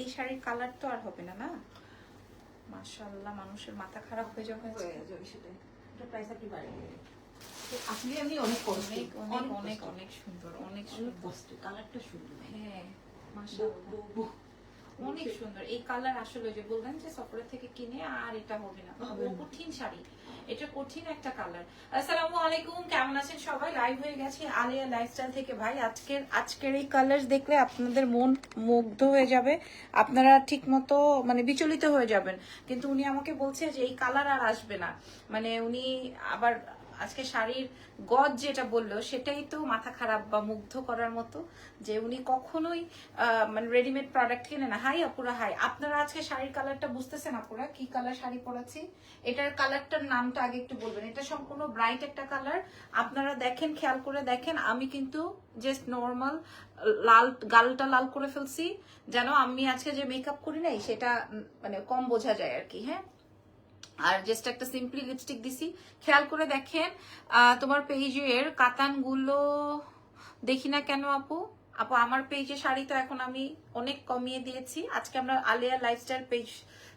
এই শাড়ির কালার তো আর হবে না না? মাশাআল্লাহ মানুষের মাথা খারাপ হয়ে যাবে এটা প্রাইস কি বাড়ে আসলে আমি অনেক অনেক অনেক অনেক অনেক সুন্দর অনেক সুন্দর কষ্টে কালারটা সুন্দর। হ্যাঁ মাশাআল্লাহ। অনেক সুন্দর। এই কালার আসলে যে বললেন যে সফরে থেকে কিনে আর এটা হবে না। হবে না। কঠিন শাড়ি। এটা কঠিন একটা কালার আসসালামু আলাইকুম, কেমন আছেন সবাই? লাইভ হয়ে গেছে আলিয়া লাইফস্টাইল থেকে। ভাই, আজকের আজকের এই কালার দেখলে আপনাদের মন মুগ্ধ হয়ে যাবে। আপনারা ঠিক মতো মানে বিচলিত হয়ে যাবেন। কিন্তু উনি আমাকে বলছে যে এই কালার আর আসবে না। মানে উনি আবার আজকে শাড়ির গজ যেটা বলল, সেটাই তো মাথা খারাপ বা মুগ্ধ করার মতো যে উনি কখনোই মানে রেডিমেড প্রোডাক্ট কিনে না। হাই আপুরা হাই আপনারা আজকে শাড়ির কালারটা বুঝতেছেন আপুরা? কি কালার শাড়ি পরাচ্ছি এটার কালারটার নামটা আগে একটু বলবেন। এটা সম্পূর্ণ ব্রাইট একটা কালার আপনারা দেখেন, খেয়াল করে দেখেন। আমি কিন্তু জাস্ট নর্মাল লাল, গালটা লাল করে ফেলছি। যেন আমি আজকে যে মেকআপ করি নাই, সেটা মানে কম বোঝা যায় আর কি হ্যাঁ? আর জাস্ট একটা সিম্পলি লিপস্টিক দিছি। খেয়াল করে দেখেন তোমার পেজের কাতানগুলো দেখি না কেন আপু? আপু, আমার পেজে শাড়ি তো এখন আমি অনেক কমিয়ে দিয়েছি। আজকে আমরা আলিয়া লাইফস্টাইল পেজ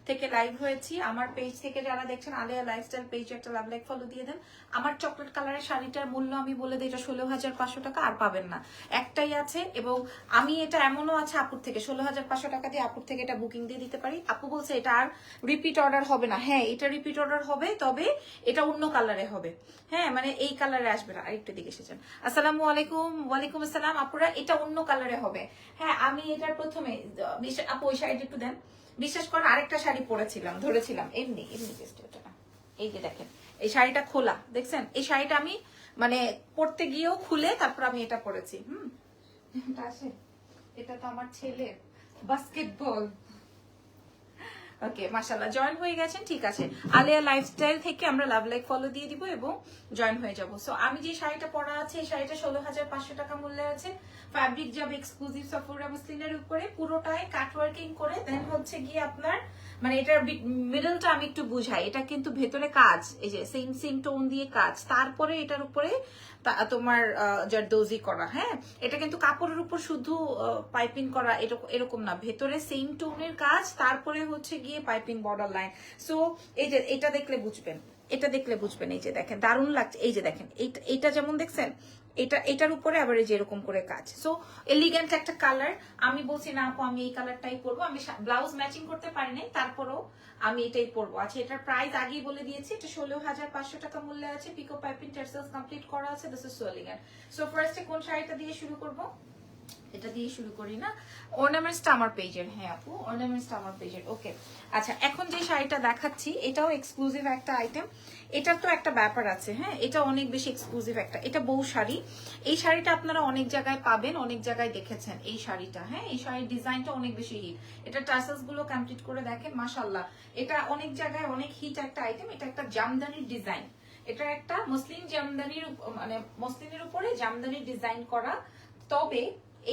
থেকে লাইভ হয়েছি। আমার পেজ থেকে যারা দেখছেন, আলিয়া লাইফস্টাইল পেজে একটা লাভ লাইক ফলো দিয়ে দেন। আমার চকলেট কালারের শাড়িটার মূল্য আমি বলে দিই, এটা ষোলো হাজার পাঁচশো টাকা আর পাবেন না। একটাই আছে এবং আমি এটা এমনও আছে আপুর থেকে, ষোলো হাজার পাঁচশো টাকা দিয়ে আপুর থেকে এটা বুকিং দিয়ে দিতে পারি। আপু বলছে, এটা আর রিপিট অর্ডার হবে না। হ্যাঁ এটা রিপিট অর্ডার হবে, তবে এটা অন্য কালারে হবে। হ্যাঁ মানে এই কালারে আসবে না। আরেকটু দিকে এসেছেন। আসসালামু আলাইকুম, ওয়ালাইকুম আসসালাম। আপুরা, এটা অন্য কালারে হবে। হ্যাঁ আমি এটার প্রথমে আপু ওই শাড়িটা একটু দেন। বিশ্বাস করে আরেকটা শাড়ি পরেছিলাম, ধরেছিলাম। এমনি এমনি জাস্ট না এই যে দেখেন, এই শাড়িটা খোলা, দেখছেন? এই শাড়িটা আমি মানে পড়তে গিয়েও খুলে তারপর আমি এটা পরেছি, হুম? এটা তো আমার ছেলে বাস্কেটবল। ওকে মাশাল্লাহ জয়েন হয়ে গেছেন, ঠিক আছে। আলিয়া লাইফস্টাইল থেকে আমরা লাভ লাইক ফলো দিয়ে দিব এবং জয়েন হয়ে যাব। সো আমি যে শাড়িটা পরা আছে, এই শাড়িটা ষোলো হাজার পাঁচশো টাকা মূল্যে আছে। ফ্যাব্রিক যাবে এক্সক্লুসিভ সফোরা মুসলিনের উপরে পুরোটাই কাট ওয়ার্কিং করে দেন হচ্ছে গিয়ে আপনার মানে এটার মিডলটা আমি একটু বুঝাই। এটা কিন্তু ভেতরে কাজ, এই যে সেম সেম টোন দিয়ে কাজ। তারপরে এটার উপরে তোমার জারদৌজি করা হ্যাঁ? এটা কিন্তু কাপড়ের উপর শুধু পাইপিং করা এরকম এরকম না। ভেতরে সেম টোনের কাজ, তারপরে হচ্ছে গিয়ে পাইপিং বর্ডার লাইন। সো এই যে এটা দেখলে বুঝবেন, এটা দেখলে বুঝবেন, এই যে দেখেন, দারুণ লাগছে। এই যে দেখেন, এইটা যেমন দেখছেন, এটা, এটার উপরে আবার এই যে এরকম করে কাজ। সো এলিগেন্ট একটা কালার আমি বলছি, না আপু, আমি এই কালারটাই পরবো। আমি ব্লাউজ ম্যাচিং করতে পারি নাই, তারপরও আমি এটাই পরবো। আচ্ছা এটার প্রাইস আগেই বলে দিয়েছি, এটা ষোলো হাজার পাঁচশো টাকা মূল্যে আছে। পিকো পাইপিং টেক্সটাইলস কমপ্লিট করা আছে this is so elegant so ফার্স্টে কোন শাড়িটা দিয়ে শুরু করব? এটা দিয়ে শুরু করি না। অর্নামেন্টসটা আমার পেজের হ্যাঁ আপু অর্নামেন্টসটা আমার পেজের ওকে আচ্ছা এখন যে শাড়িটা দেখাচ্ছি, এটাও এক্সক্লুসিভ একটা আইটেম এটার তো একটা ব্যাপার আছে হ্যাঁ? এটা অনেক বেশি এক্সক্লুসিভ একটা। এটা বউ শাড়ি। এই শাড়িটা আপনারা অনেক জায়গায় পাবেন, অনেক জায়গায় দেখেছেন এই শাড়িটা হ্যাঁ? এই শাড়ির ডিজাইনটা অনেক বেশি হিট এটা টাসেলসগুলো কমপ্লিট করে দেখেন মাশাল্লাহ এটা অনেক জায়গায় অনেক হিট একটা আইটেম এটা একটা জামদানির ডিজাইন এটা একটা মুসলিম জামদানির মানে মুসলিমের উপরে জামদানির ডিজাইন করা। তবে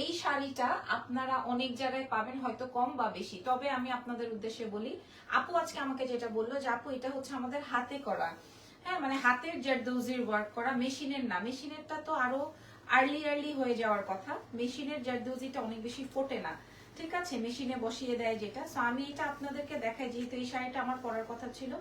এই শাড়িটা আপনারা অনেক জায়গায় পাবেন, হয়তো কম বা বেশি। তবে আমি আপনাদের উদ্দেশ্যে বলি, আপু আজকে আমাকে যেটা বলল যে, আপু, এটা হচ্ছে আমাদের হাতে করা। হ্যাঁ মানে হাতের জারদৌজির ওয়ার্ক করা, মেশিনের না। মেশিনেরটা তো আরও আর্লি আর্লি হয়ে যাওয়ার কথা। মেশিনের জারদৌজিটা অনেক বেশি ফোটে না। ঠিক আছে? মেশিনে বসিয়ে দেয় যেটা। সো আমি এটা আপনাদেরকে দেখাই, যেহেতু এই শাড়িটা আমার পরার কথা ছিল।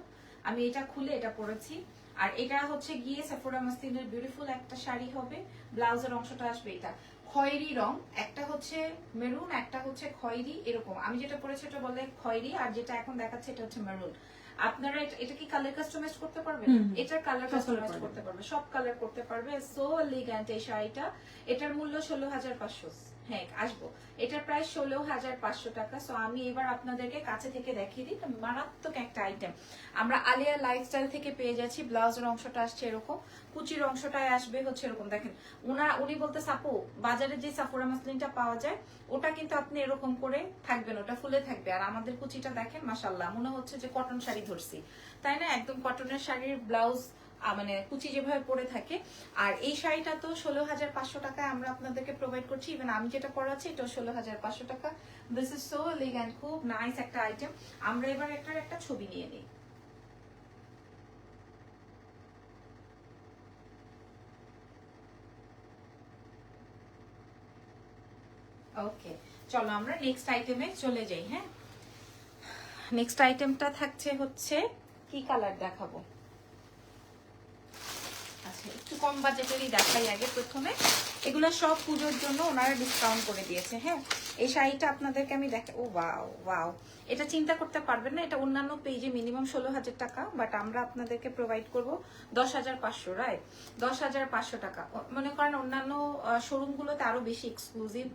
আমি এটা খুলে এটা পরেছি। আর এটা হচ্ছে গিয়ে সাফোরা মাসলিনের বিউটিফুল একটা শাড়ি হবে। ব্লাউজের অংশটা আসবে এটা। খয়েরি রং, একটা হচ্ছে মেরুন, একটা হচ্ছে খয়েরি, এরকম। আমি যেটা পরেছি এটা বলে খয়েরি, আর যেটা এখন দেখাচ্ছে এটা হচ্ছে মেরুন। আপনারা এটা- কি কালার কাস্টমাইজ করতে পারবেন। এটার কালার কাস্টমাইজ করতে পারবে সব কালার করতে পারবে। সো এলিগ্যান্ট এই শাড়িটা। এটার মূল্য ষোলো হাজার পাঁচশো। হ্যাঁ আসব। এটার প্রায় ষোলো হাজার পাঁচশো টাকা। সো আমি এবার আপনাদেরকে কাছে থেকে দেখিয়ে দিই। মারাত্মক একটা আইটেম আমরা আলিয়া লাইফস্টাইল থেকে পেয়ে যাচ্ছি। ব্লাউজের অংশটা আসছে এরকম। কুচির অংশটায় আসবে হচ্ছে এরকম। দেখেন উনা উনি বলতে সাপো বাজারে যে সাফোরা মাসলিনটা পাওয়া যায় ওটা কিন্তু আপনি এরকম করে থাকবেন ওটা ফুলে থাকবে। আর আমাদের কুচিটা দেখেন মাসাল্লাহ মনে হচ্ছে যে কটন শাড়ি ধরছি। তাই না? একদম কটনের শাড়ির ব্লাউজ মানে কুচি যেভাবে পরে থাকে। আর এই শাড়িটা তো ষোলো হাজার পাঁচশো টাকায় আমরা আপনাদেরকে প্রোভাইড করছি। ইভেন আমি যেটা পরাচ্ছি, এটাও ষোলো হাজার পাঁচশো টাকা। দিস ইজ সো এলিগ্যান্ট খুব নাইস একটা আইটেম আমরা এবার একটা একটা ছবি নিয়ে নিই। ওকে চলো আমরা নেক্সট আইটেমে চলে যাই হ্যাঁ? নেক্সট আইটেমটা থাকছে হচ্ছে কি কালার দেখাবো? আচ্ছা একটু কম বাজেটেরই দেখাই আগে প্রথমে। এগুলো সব পুজোর জন্য ওনারা ডিসকাউন্ট করে দিয়েছে হ্যাঁ? এই শাড়িটা আপনাদেরকে আমি দেখা, ও ওয়াও ওয়াও। এটা চিন্তা করতে পারবেন না, এটা অন্যান্য পেজে মিনিমাম ষোলো হাজার টাকা বাট আমরা আপনাদেরকে প্রোভাইড করব দশ হাজার পাঁচশো রায় দশ হাজার পাঁচশো টাকা। মনে করেন অন্যান্য শোরুমগুলোতে আরও বেশি এক্সক্লুসিভ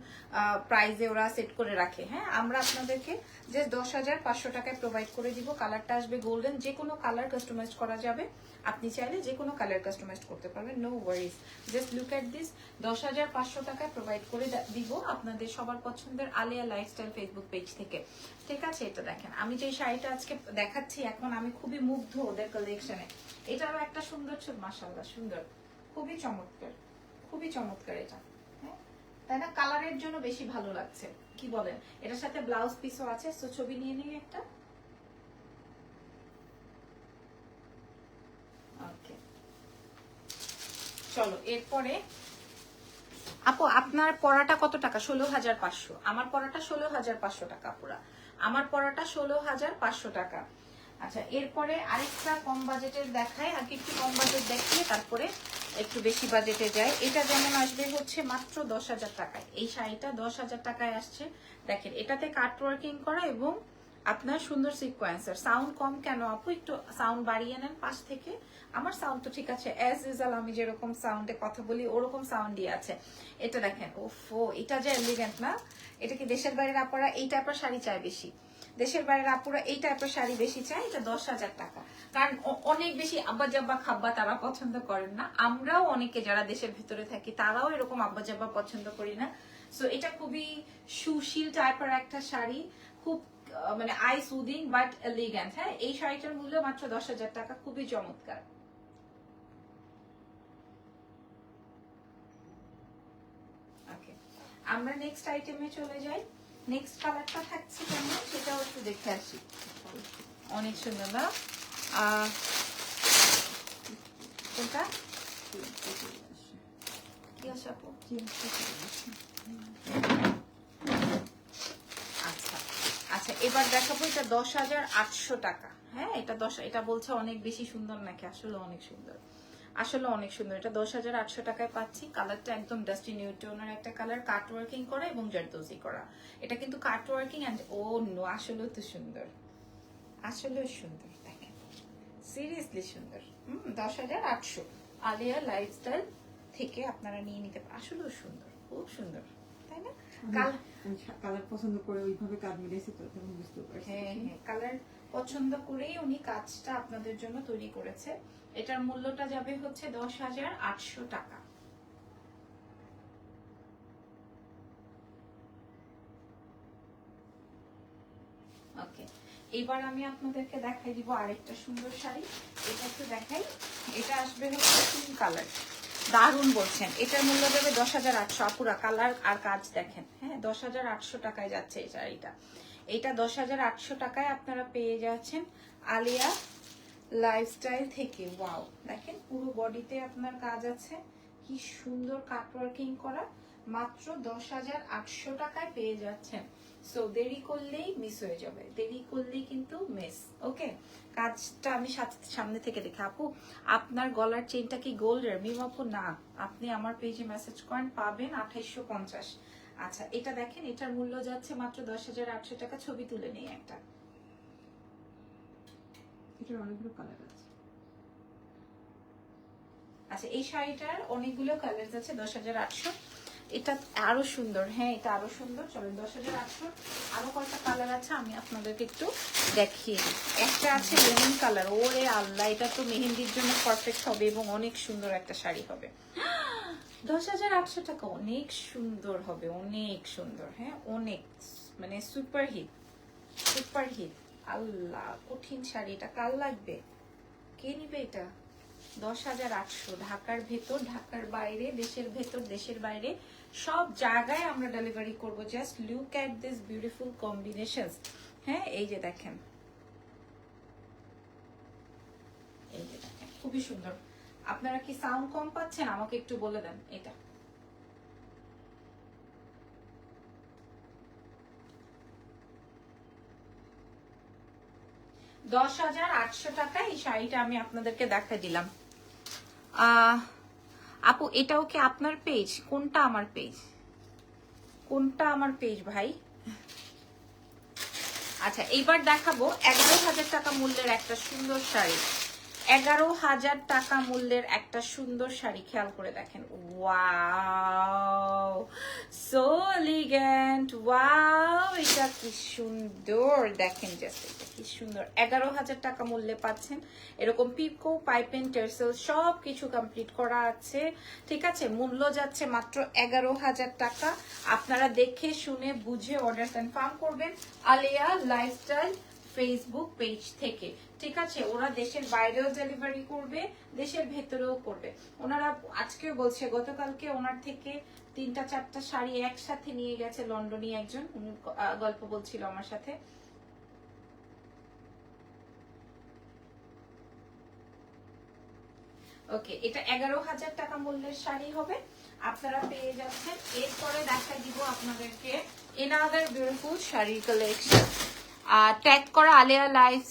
প্রাইজে ওরা সেট করে রাখে হ্যাঁ? আমরা আপনাদেরকে যে দশ হাজার পাঁচশো টাকায় প্রোভাইড করে দিব। কালারটা আসবে গোল্ডেন যে কোনো কালার কাস্টমাইজ করা যাবে। আপনি চাইলে যে কোনো কালার কাস্টমাইজ করতে পারবেন no worries just look at this দশ হাজার পাঁচশো টাকায় প্রোভাইড করে দিব। আপনাদের সবার পছন্দের আলিয়া লাইফস্টাইল ফেসবুক পেজ থেকে। ঠিক আছে, এটা দেখেন। আমি যে শাড়িটা আজকে দেখাচ্ছি, এখন আমি খুবই মুগ্ধ ওদের কালেকশনে এটারও একটা সুন্দর ছোট মাসাল্লাহ সুন্দর। খুবই চমৎকার খুবই চমৎকার এটা। হ্যাঁ? তাই না? কালারের জন্য বেশি ভালো লাগছে। কি বলেন? এটার সাথে ব্লাউজ পিসও আছে তো ছবি নিয়ে নিই একটা। চলো, এরপরে আপু, আপনার পড়াটা কত টাকা? ষোলো হাজার পাঁচশো। আমার পড়াটা ষোলো হাজার পাঁচশো টাকা পুরা আমার পড়াটা ষোলো হাজার পাঁচশো টাকা। আচ্ছা এরপরে আরেকটা কম বাজেটের দেখায় আগে একটু কম বাজেট দেখিয়ে তারপরে একটু বেশি বাজেটে যায় এটা যেমন আসবে হচ্ছে মাত্র দশ হাজার টাকায়। এই শাড়িটা দশ হাজার টাকায় আসছে। দেখেন, এটাতে কাট ওয়ার্কিং করা এবং আপনার সুন্দর সিকোয়েন্সার সাউন্ড কম কেন আপু? একটু সাউন্ড বাড়িয়ে নেন পাশ থেকে। আমার সাউন্ড তো ঠিক আছে। অ্যাজ ইউজাল আমি যেরকম সাউন্ডে কথা বলি, ওরকম সাউন্ডই আছে। এটা দেখেন, ওফো, এটা যে এলিগেন্ট না? এটা কি দেশের বাইরের আপনারা এই টাইপের শাড়ি চায় বেশি? দেশের বাইরের আপুরা এই টাইপের শাড়ি বেশি চায়, এটা দশ হাজার টাকা। কারণ অনেক বেশি আব্বা জাব্বা খাব্বা তারা পছন্দ করেন না। আমরাও অনেকে যারা দেশের ভিতরে থাকি, তারাও এরকম আব্বা জাব্বা পছন্দ করি না। সো এটা খুবই সুশীল টাইপের একটা শাড়ি। খুব মানে আই সুদিং বাট এলিগ্যান্ট হ্যাঁ এই শাড়িটার মূল্য মাত্র দশ হাজার টাকা খুবই চমৎকার। ওকে আমরা নেক্সট আইটেমে চলে যাই। নেক্সট কালারটা থাকছে কেমন? সেটাও একটু দেখে আসি। অনেক সুন্দর না? কোনটা? কি আছে আপু? আচ্ছা এবার দেখাবো, এটা দশ হাজার আটশো টাকা। হ্যাঁ এটা দশ, এটা বলছে অনেক বেশি সুন্দর নাকি? আসলে অনেক সুন্দর। আসলে অনেক সুন্দর। এটা দশ হাজার আটশো টাকায় পাচ্ছি। কালারটা একদম ডাস্টি নিউটনের একটা কালার কাট ওয়ার্কিং করা এবং জারদোজি করা। এটা কিন্তু কাট ওয়ার্কিং অ্যান্ড ও, নো, আসলেও তো সুন্দর। আসলেও সুন্দর, দেখেন। সিরিয়াসলি সুন্দর। হুম, দশ হাজার আটশো। আলিয়া লাইফস্টাইল থেকে আপনারা নিয়ে নিতে আসলেও সুন্দর, খুব সুন্দর। কাল কালার পছন্দ করে ওইভাবে কাজ মিলেছি তো তখন বুঝতে পারছি। হ্যাঁ হ্যাঁ কালার পছন্দ করেই উনি কাজটা আপনাদের জন্য তৈরি করেছে। এটার মূল্যটা যাবে হচ্ছে দশ হাজার আটশো টাকা। ওকে এবার আমি আপনাদেরকে দেখাই দিব আরেকটা সুন্দর শাড়ি। এটা একটু দেখাই। এটা আসবে হচ্ছে পিঙ্ক কালার দারুণ বলছেন। এটার মূল্য দেবে দশ হাজার আটশো। আপুরা, কালার আর কাজ দেখেন। হ্যাঁ দশ হাজার আটশো টাকায় যাচ্ছে এই শাড়িটা। এটা দশ হাজার আটশো টাকায় আপনারা পেয়ে যাচ্ছেন আলিয়া লাইফস্টাইল থেকে। ওয়াও দেখেন, পুরো বডিতে আপনার কাজ আছে। কি সুন্দর কাট ওয়ার্কিং করা। মাত্র দশ হাজার আটশো টাকায় পেয়ে যাচ্ছেন। সো দেরি করলেই মিস হয়ে যাবে। দেরি করলেই কিন্তু মিস ওকে কাজটা আমি সামনে থেকে দেখে আপু আপনার গলার চেনটা কি গোল্ডের মিম আপু? না আপনি আমার পেজে মেসেজ করেন পাবেন আঠাইশো পঞ্চাশ। আচ্ছা এটা দেখেন এটার মূল্য যাচ্ছে মাত্র দশ হাজার আটশো টাকা ছবি তুলে নেই একটা। এটার অনেকগুলো কালার আছে। আচ্ছা এই শাড়িটার অনেকগুলো কালার আছে দশ হাজার আটশো। এটা আরও সুন্দর হ্যাঁ এটা আরও সুন্দর। চলেন, দশ হাজার আটশো। আরও কয়টা কালার আছে আমি আপনাদেরকে একটু দেখিয়ে একটা আছে লেমন কালার ওরে আল্লাহ, এটা তো মেহেন্দির জন্য পারফেক্ট হবে এবং অনেক সুন্দর একটা শাড়ি হবে। দশ হাজার আটশো টাকা, অনেক সুন্দর হবে, অনেক সুন্দর হ্যাঁ অনেক মানে সুপার হিট সুপার হিট আল্লাহ, কঠিন শাড়ি এটা কাল লাগবে? কে নিবে এটা? দশ হাজার আটশো, ঢাকার ভেতর, ঢাকার বাইরে, দেশের ভেতর, দেশের বাইরে। সব জায়গায় আমরা ডেলিভারি করব। Just look at this beautiful combination হ্যাঁ এই যে দেখেন। এই যে দেখেন, খুবই সুন্দর। আপনারা কি সাউন্ড কম পাচ্ছেন? আমাকে একটু বলে দেন, এটা। দশ হাজার আটশো টাকা এই শাড়িটা আমি আপনাদেরকে দেখা দিলাম। আহ আপু, এটাও কি আপনার পেজ কোনটা আমার পেজ কোনটা আমার পেজ ভাই? আচ্ছা এইবার দেখাবো। এগারো হাজার টাকা মূল্যের একটা সুন্দর শাড়ি। এগারো হাজার টাকা মূল্যের একটা সুন্দর শাড়ি, খেয়াল করে দেখেন। ওয়াও সো এলিগেন্ট ওয়াও এটা কি সুন্দর! দেখেন জাস্ট এটা কি সুন্দর। এগারো হাজার টাকা মূল্যে পাচ্ছেন। এরকম পিপকো পাইপেন টেরসেল সব কিছু কমপ্লিট করা আছে। ঠিক আছে? মূল্য যাচ্ছে মাত্র এগারো হাজার টাকা। আপনারা দেখে শুনে, বুঝে অর্ডার কনফার্ম করবেন। আলিয়া লাইফস্টাইল ফেসবুক পেজ থেকে। ঠিক আছে, ওরা দেশের বাইরেও ডেলিভারি করবে, দেশের ভেতরেও করবে। ওনারা আজকেও বলছে, গতকালকে ওনার থেকে তিনটা, চারটা শাড়ি একসাথে নিয়ে গেছে লন্ডনে একজন। উনি গল্প বলছিল আমার সাথে। ওকে, এটা এগারো হাজার টাকা মূল্যের শাড়ি হবে। আপনারা পেয়ে যাচ্ছেন। এরপরে দেখা দিব আপনাদেরকে another beautiful sari collection tag করা আলেয়া লাইফ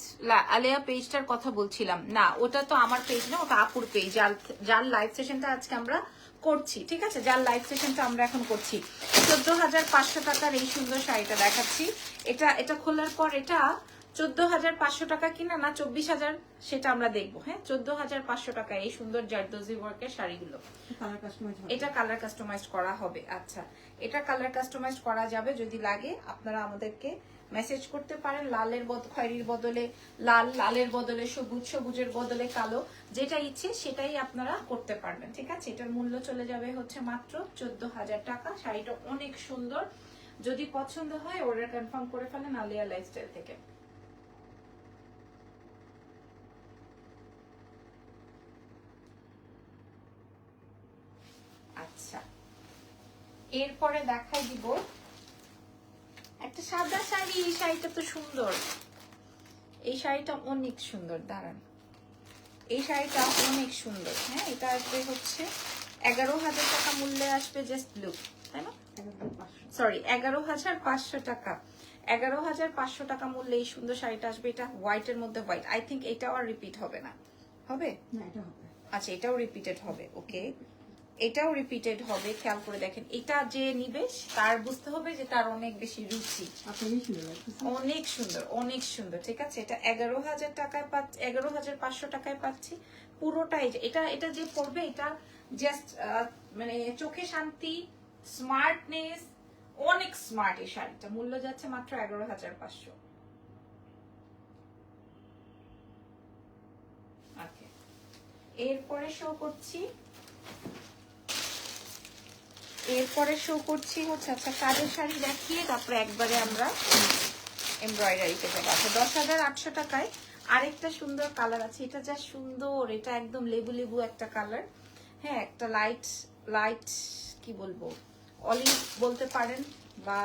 আলেয়া পেজটার কথা বলছিলাম। না ওটা তো আমার পেজ না ওটা আপুর পেজ যার যার লাইভ সেশনটা আজকে আমরা করছি ঠিক আছে? যার লাইভ সেশনটা আমরা এখন করছি। চোদ্দ হাজার পাঁচশো টাকার এই সুন্দর শাড়িটা দেখাচ্ছি। এটা এটা খোলার পর এটা চোদ্দ হাজার পাঁচশো টাকা কিনা না চব্বিশ হাজার সেটা আমরা দেখব হ্যাঁ? চোদ্দ হাজার পাঁচশো টাকা এই সুন্দর জারদোজি ওয়ার্কের শাড়িগুলো। এটা কালার কাস্টমাইজ করা হবে আচ্ছা। এটা কালার কাস্টমাইজ করা যাবে যদি লাগে আপনারা আমাদেরকে মেসেজ করতে পারেন, লালের বদ, খয়েরির বদলে, লাল, লালের বদলে, সবুজ, সবুজের বদলে, কালো, যেটা ইচ্ছে সেটাই আপনারা করতে পারবেন, ঠিক আছে? এটার মূল্য চলে যাবে হচ্ছে মাত্র চোদ্দ হাজার টাকা। শাড়িটা অনেক সুন্দর। যদি পছন্দ হয় অর্ডার কনফার্ম করে ফেলেন আলিয়া লাইফস্টাইল থেকে। আচ্ছা। এরপরে দেখাই দিব একটা সাদা শাড়ি এই শাড়িটা তো সুন্দর। এই শাড়িটা অনেক সুন্দর দাঁড়ান। এই শাড়িটা অনেক সুন্দর হ্যাঁ? এটা আসবে হচ্ছে এগারো হাজার টাকা মূল্যে আসবে জাস্ট লুক তাই না? সরি এগারো হাজার পাঁচশো টাকা। এগারো হাজার পাঁচশো টাকা মূল্যে এই সুন্দর শাড়িটা আসবে এটা হোয়াইটের মধ্যে হোয়াইট আই থিঙ্ক এটাও আর রিপিট হবে না। হবে? আচ্ছা এটাও রিপিটেড হবে ওকে এটাও রিপিটেড হবে খেয়াল করে দেখেন। এটা যে নিবে তার বুঝতে হবে যে তার অনেক বেশি রুচি। অনেক সুন্দর অনেক সুন্দর ঠিক আছে? এটা এগারো হাজার টাকায় পাচ্ছি এগারো হাজার পাঁচশো টাকায় পাচ্ছি। পুরোটাই এটা এটা যে পড়বে এটা জাস্ট মানে চোখে শান্তি স্মার্টনেস অনেক স্মার্ট এই শাড়িটা। মূল্য যাচ্ছে মাত্র এগারো হাজার পাঁচশো। এরপরে শো করছি। এরপরে শো করছি হচ্ছে আচ্ছা কাজের শাড়ি দেখিয়ে, তারপরে একবারে আমরা এমব্রয়ডারিতে যাব আচ্ছা দশ হাজার আটশো টাকায় আরেকটা সুন্দর কালার আছে। এটা যা সুন্দর, এটা একদম লেবু লেবু একটা কালার হ্যাঁ একটা লাইট লাইট কি বলব অলিভ বলতে পারেন বা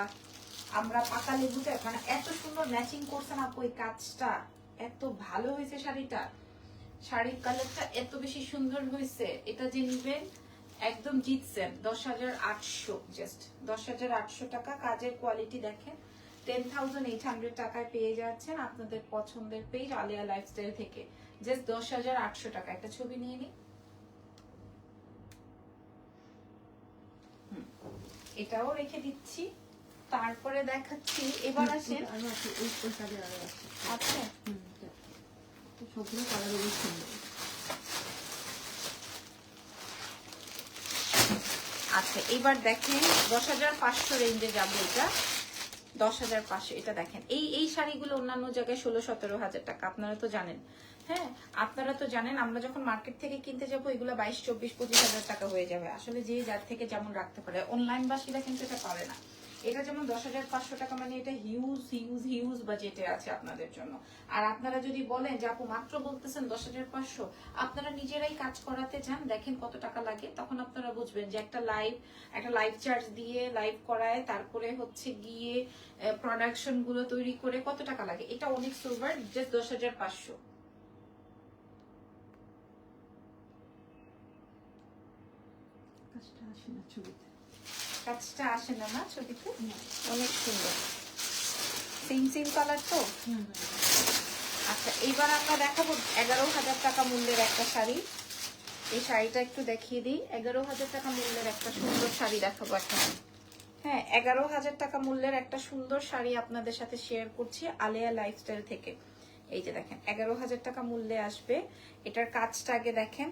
আমরা পাকা লেবুটা মানে এত সুন্দর ম্যাচিং করছেন আপু এই কাজটা। এত ভালো হয়েছে শাড়িটা। শাড়ির কালারটা এত বেশি সুন্দর হয়েছে। এটা যে নিবেন একদম জিতছেন। দশ হাজার আটশো জাস্ট দশ হাজার আটশো টাকা। কাজের কোয়ালিটি দেখেন। টেন থাউজেন্ড এইট হান্ড্রেড টাকায় পেয়ে যাচ্ছেন আপনাদের পছন্দের পেজ আলিয়া লাইফস্টাইল থেকে। জাস্ট দশ হাজার আটশো টাকা। একটা ছবি নিয়ে নিই। এটাও রেখে দিচ্ছি। তারপরে দেখাচ্ছি। এবার আসেন। কালার আচ্ছা। তো সবগুলো কালারই সুন্দর। আচ্ছা এবার দেখেন দশ হাজার পাঁচশো রেঞ্জে যাবে এটা। দশ হাজার পাঁচশো, এটা দেখেন। এই এই শাড়িগুলো অন্যান্য জায়গায় ষোলো সতেরো হাজার টাকা, আপনারা তো জানেন। হ্যাঁ আপনারা তো জানেন, আমরা যখন মার্কেট থেকে কিনতে যাব, এগুলো বাইশ, চব্বিশ, পঁচিশ হাজার টাকা হয়ে যাবে। আসলে যে যার থেকে যেমন রাখতে পারে অনলাইন বাসীরা কিন্তু এটা পারে না। এটা যেমন দশ হাজার পাঁচশো টাকা মানে এটা হিউজ হিউজ হিউজ বাজেটে আছে আপনাদের জন্য। আর আপনারা যদি বলেন যে, আপু, মাত্র বলতেছেন দশ হাজার পাঁচশো আপনারা নিজেরাই কাজ করাতে চান দেখেন কত টাকা লাগে, তখন আপনারা বুঝবেন যে একটা লাইভ একটা লাইভ চার্জ দিয়ে লাইভ করায়, তারপরে হচ্ছে গিয়ে প্রোডাকশনগুলো তৈরি করে কত টাকা লাগে। এটা অনেক সুপার জাস্ট দশ হাজার পাঁচশো। ছবিতে। কাজটা আসে না না ছবিতে? অনেক সুন্দর। সেম সেম কালার তো। আচ্ছা এইবার আমরা দেখাবো এগারো হাজার টাকা মূল্যের একটা শাড়ি। এই শাড়িটা একটু দেখিয়ে দিই। এগারো হাজার টাকা মূল্যের একটা সুন্দর শাড়ি দেখাবো এখন হ্যাঁ এগারো হাজার টাকা মূল্যের একটা সুন্দর শাড়ি আপনাদের সাথে শেয়ার করছি আলেয়া লাইফস্টাইল থেকে। এই যে দেখেন এগারো হাজার টাকা মূল্যে আসবে। এটার কাজটা আগে দেখেন।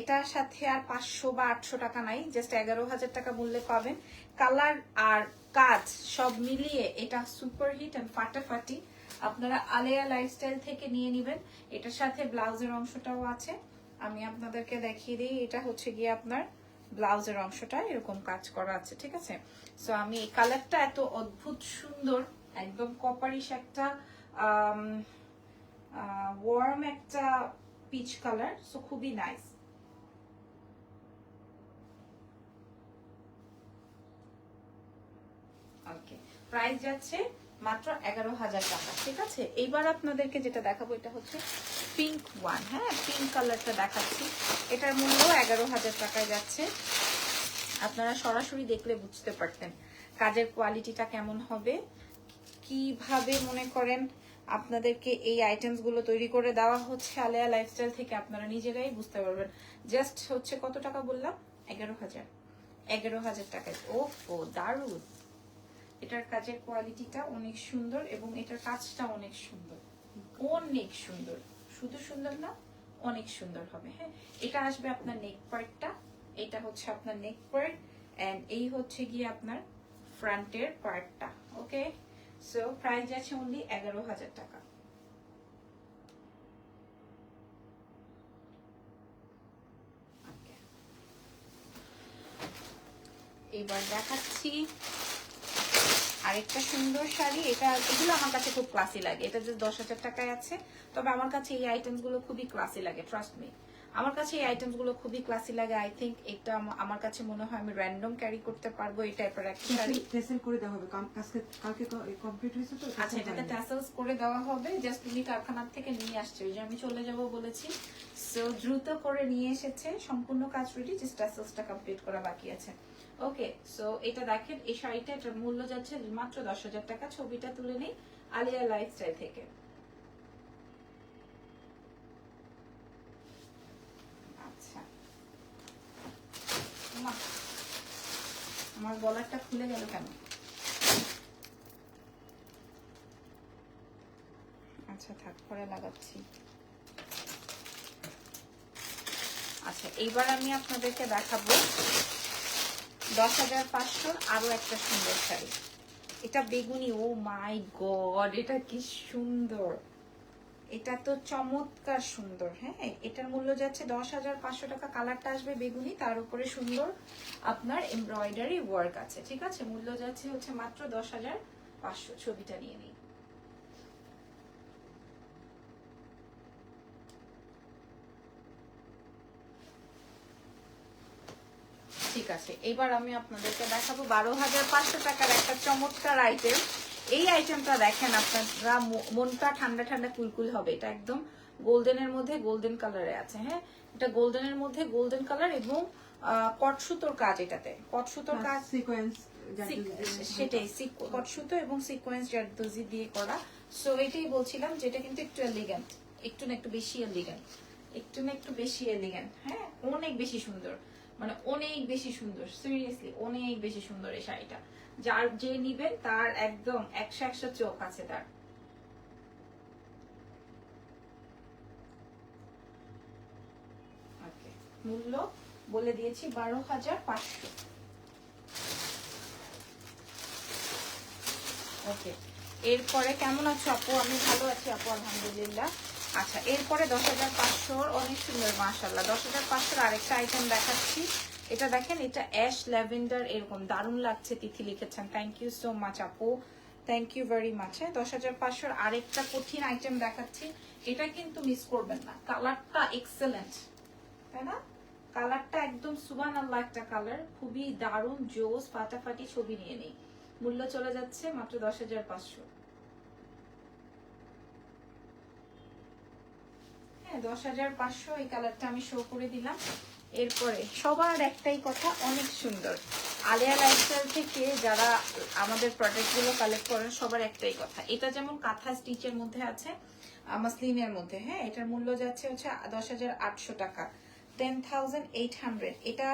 এটার সাথে আর পাঁচশো বা আটশো টাকা নাই জাস্ট এগারো হাজার টাকা মূল্যে পাবেন। কালার আর কাজ সব মিলিয়ে এটা সুপার হিট অ্যান্ড ফাটাফাটি। আপনারা আলেয়া লাইফস্টাইল থেকে নিয়ে নেবেন। এটার সাথে ব্লাউজের অংশটাও আছে। আমি আপনাদেরকে দেখিয়ে দিই, এটা হচ্ছে গিয়ে আপনার ব্লাউজের অংশটা, এরকম কাজ করা আছে, ঠিক আছে? সো আমি এই কালারটা এত অদ্ভুত সুন্দর, একদম কপারিশ একটা ওয়ার্ম একটা পিচ কালার সো খুবই নাইস ওকে প্রাইস যাচ্ছে মাত্র এগারো হাজার টাকা, ঠিক আছে? এইবার আপনাদেরকে যেটা দেখাবো, এটা হচ্ছে পিঙ্ক ওয়ান হ্যাঁ? পিঙ্ক কালারটা দেখাচ্ছি। এটার মূল্য এগারো হাজার টাকায় যাচ্ছে। আপনারা সরাসরি দেখলে বুঝতে পারতেন কাজের কোয়ালিটিটা কেমন হবে। কীভাবে মনে করেন আপনাদেরকে এই আইটেমসগুলো তৈরি করে দেওয়া হচ্ছে, আলেয়া লাইফস্টাইল থেকে আপনারা নিজেরাই বুঝতে পারবেন। জাস্ট হচ্ছে কত টাকা বললাম? এগারো হাজার। এগারো হাজার টাকায়। ও দারুণ! এটার কাজের কোয়ালিটিটা অনেক সুন্দর এবং এটার কাজটা অনেক সুন্দর। অনেক সুন্দর। শুধু সুন্দর না, অনেক সুন্দর হবে হ্যাঁ? এটা আসবে আপনার নেক পার্টটা এটা হচ্ছে আপনার নেক পার্ট এন্ড এই হচ্ছে গিয়ে আপনার ফ্রন্টের পার্টটা ওকে সো প্রাইস আছে অনলি এগারো হাজার টাকা। এবার দেখাচ্ছি আরেকটা সুন্দর শাড়ি এটা এগুলো আমার কাছে খুব ক্লাসি লাগে। এটা যে দশ হাজার টাকায় আছে। তবে আমার কাছে এই আইটেমসগুলো খুবই ক্লাসি লাগে ট্রাস্ট মি আমার কাছে এই আইটেমসগুলো খুবই ক্লাসি লাগে। আই থিঙ্ক এটা আমার কাছে মনে হয় আমি র্যান্ডম ক্যারি করতে পারব এই টাইপের একটা শাড়ি। টেসেল করে দেওয়া হবে? আজকে কালকে কমপ্লিট হয়েছে তো আচ্ছা এটাতে ট্যাসেলস করে দেওয়া হবে। জাস্ট উনি কারখানার থেকে নিয়ে আসছে। যে আমি চলে যাব বলেছি। সো দ্রুত করে নিয়ে এসেছে। সম্পূর্ণ কাজ রেডি জাস্ট ট্যাসেলসটা কমপ্লিট করা বাকি আছে। ওকে সো এটা দেখেন, এই শাড়িটা এটার মূল্য যাচ্ছে মাত্র দশ হাজার টাকা। ছবিটা তুলে নেই আলিয়া লাইফস্টাইল থেকে। আচ্ছা। আমার গলারটা খুলে গেল কেন? আচ্ছা থাক, পরে লাগাচ্ছি। আচ্ছা এইবার আমি আপনাদেরকে দেখাবো দশ হাজার পাঁচশোর আরও একটা সুন্দর শাড়ি। এটা বেগুনি, ও মাই গড, এটা কি সুন্দর। এটা তো চমৎকার সুন্দর হ্যাঁ? এটার মূল্য যাচ্ছে দশ হাজার পাঁচশো টাকা। কালারটা আসবে বেগুনি, তার উপরে সুন্দর আপনার এমব্রয়ডারি ওয়ার্ক আছে, ঠিক আছে? মূল্য যাচ্ছে হচ্ছে মাত্র দশ হাজার পাঁচশো, ছবিটা নিয়ে নিই ঠিক আছে। এবার আমি আপনাদেরকে দেখাবো বারো হাজার পাঁচশো টাকার একটা চমৎকার আইটেম এই আইটেমটা দেখেন আপনারা মনটা ঠান্ডা ঠান্ডা কুলকুল হবে। এটা একদম গোল্ডেনের মধ্যে গোল্ডেন কালারে আছে হ্যাঁ? এটা গোল্ডেনের মধ্যে গোল্ডেন কালার এবং আহ, কট সুতোর কাজ এটাতে। কট সুতোর কাজ সিকোয়েন্স সেটাই সিক- কট সুতো এবং সিকোয়েন্স জারদোজি দিয়ে করা। সো এটাই বলছিলাম যেটা কিন্তু একটু এলিগেন্ট একটু না একটু বেশি এলিগেন্ট একটু না একটু বেশি এলিগেন্ট হ্যাঁ? অনেক বেশি সুন্দর। মানে অনেক বেশি সুন্দর সিরিয়াসলি অনেক বেশি সুন্দর এই শাড়িটা। যার যে নিবেন তার একদম একশো একশো চোখ আছে তার। মূল্য বলে দিয়েছি বারো হাজার পাঁচশো। ওকে, এরপরে কেমন আছো আপু? আমি ভালো আছি আপু, আলহামদুলিল্লাহ। আচ্ছা এরপরে দশ হাজার পাঁচশোর অনেক সুন্দর মাশাল্লাহ দশ হাজার পাঁচশোর আরেকটা আইটেম দেখাচ্ছি। এটা দেখেন, এটা অ্যাশ ল্যাভেন্ডার, এরকম দারুণ লাগছে, তিথি লিখেছেন। থ্যাংক ইউ সো মাচ আপু। থ্যাংক ইউ ভেরি মাচ হ্যাঁ। দশ হাজার পাঁচশোর আরেকটা কঠিন আইটেম দেখাচ্ছি। এটা কিন্তু মিস করবেন না। কালারটা এক্সেলেন্ট তাই না? কালারটা একদম সুবান আল্লাহ একটা কালার খুবই দারুণ, জোস, ফাটাফাটি ছবি নিয়ে নেই। মূল্য চলে যাচ্ছে মাত্র দশ হাজার পাঁচশো। দশ হাজার পাঁচশো এই কালারটা আমি শো করে দিলাম। এরপরে সবার একটাই কথা, অনেক সুন্দর। থেকে যারা আমাদের প্রোডাক্টগুলো কালেক্ট করেন, সবার একটাই কথা। এটা যেমন কাঁথা স্টিচের মধ্যে আছে মাসলিনের মধ্যে হ্যাঁ এটার মূল্য যাচ্ছে হচ্ছে দশ হাজার আটশো টাকা। টেন থাউজেন্ড এইট হান্ড্রেড এটা,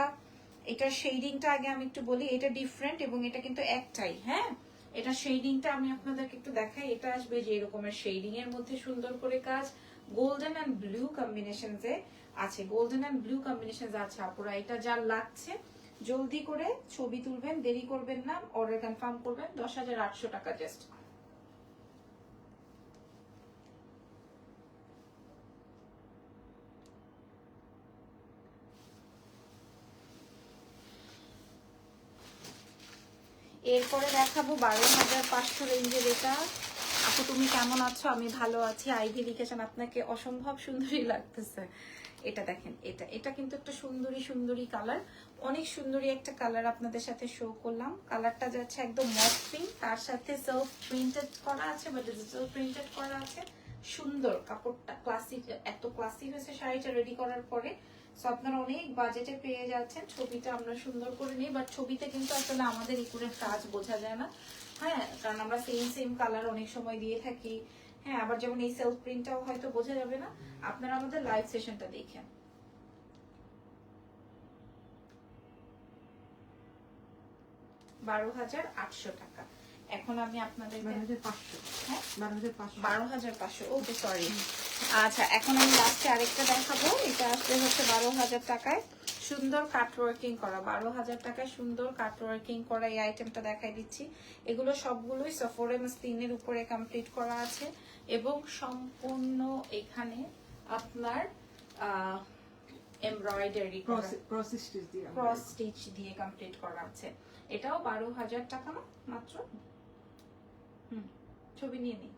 এটার শেডিংটা আগে আমি একটু বলি, এটা ডিফারেন্ট এবং এটা কিন্তু একটাই হ্যাঁ? এটা শেডিংটা আমি আপনাদেরকে একটু দেখাই। এটা আসবে যে এরকমের শেডিং এর মধ্যে সুন্দর করে কাজ। গোল্ডেন অ্যান্ড ব্লু কম্বিনেশন আছে। গোল্ডেন অ্যান্ড ব্লু কম্বিনেশন আছে আপুরা। এটা যা লাগছে, জলদি করে ছবি তুলবেন, দেরি করবেন না অর্ডার কনফার্ম করবেন। দশ হাজার আটশো টাকা জাস্ট এরপরে দেখাবো বারো হাজার পাঁচশো রেঞ্জের এটা। আপু, তুমি কেমন আছো? আমি ভালো আছি। আইভি লিখেছেন আপনাকে অসম্ভব সুন্দরী লাগতেছে। এটা দেখেন, এটা এটা কিন্তু একটা সুন্দরী সুন্দরী কালার অনেক সুন্দরী একটা কালার আপনাদের সাথে শো করলাম। কালারটা যাচ্ছে একদম মট পিঙ্ক তার সাথে সেলফ প্রিন্টেড করা আছে বা ডিজিটাল প্রিন্টেড করা আছে, সুন্দর। কাপড়টা ক্লাসিক এত ক্লাসিক হয়েছে শাড়িটা রেডি করার পরে। আপনারা অনেক বাজেটে পেয়ে যাচ্ছেন। ছবিটা আমরা সুন্দর করে নিই বাট ছবিতে কিন্তু আসলে আমাদের কাজ বোঝা যায় না। হ্যাঁ কারণ আমরা সেম সেম কালার অনেক সময় দিয়ে থাকি। হ্যাঁ আবার যেমন এই সেলফ প্রিন্টটাও হয়তো বোঝা যাবে না। আপনারা আমাদের লাইভ সেশনটা দেখেন। বারো হাজার আটশো টাকা। এখন আমি আপনাদের বারো হাজার পাঁচশো। হ্যাঁ? ওকে সরি আচ্ছা এখন আমি লাস্টে আরেকটা দেখাবো। এটা আসলে হচ্ছে বারো হাজার টাকায় সুন্দর কাট ওয়ার্কিং করা। বারো হাজার টাকায় সুন্দর কাট ওয়ার্কিং করা এই আইটেমটা দেখাই দিচ্ছি। এগুলো সবগুলোই সফোরেম স্ক্রিনের উপরে কমপ্লিট করা আছে এবং সম্পূর্ণ এখানে আপনার এমব্রয়ডারি করা ক্রস স্টিচ দিয়ে কমপ্লিট করা। আছে। এটাও বারো হাজার টাকা মাত্র ছবি নিয়ে নিই।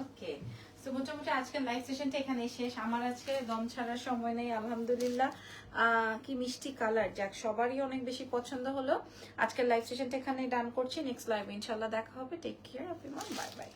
ওকে সো মোটামুটি আজকের লাইভ সেশনটা এখানে শেষ। আমার আজকে দম ছাড়ার সময় নেই, আলহামদুলিল্লাহ। কি মিষ্টি কালার যাক, সবারই অনেক বেশি পছন্দ হলো। আজকের লাইভ সেশনটা এখানে ডান করছি। নেক্সট লাইভ ইনশাল্লাহ দেখা হবে। Take care everyone bye bye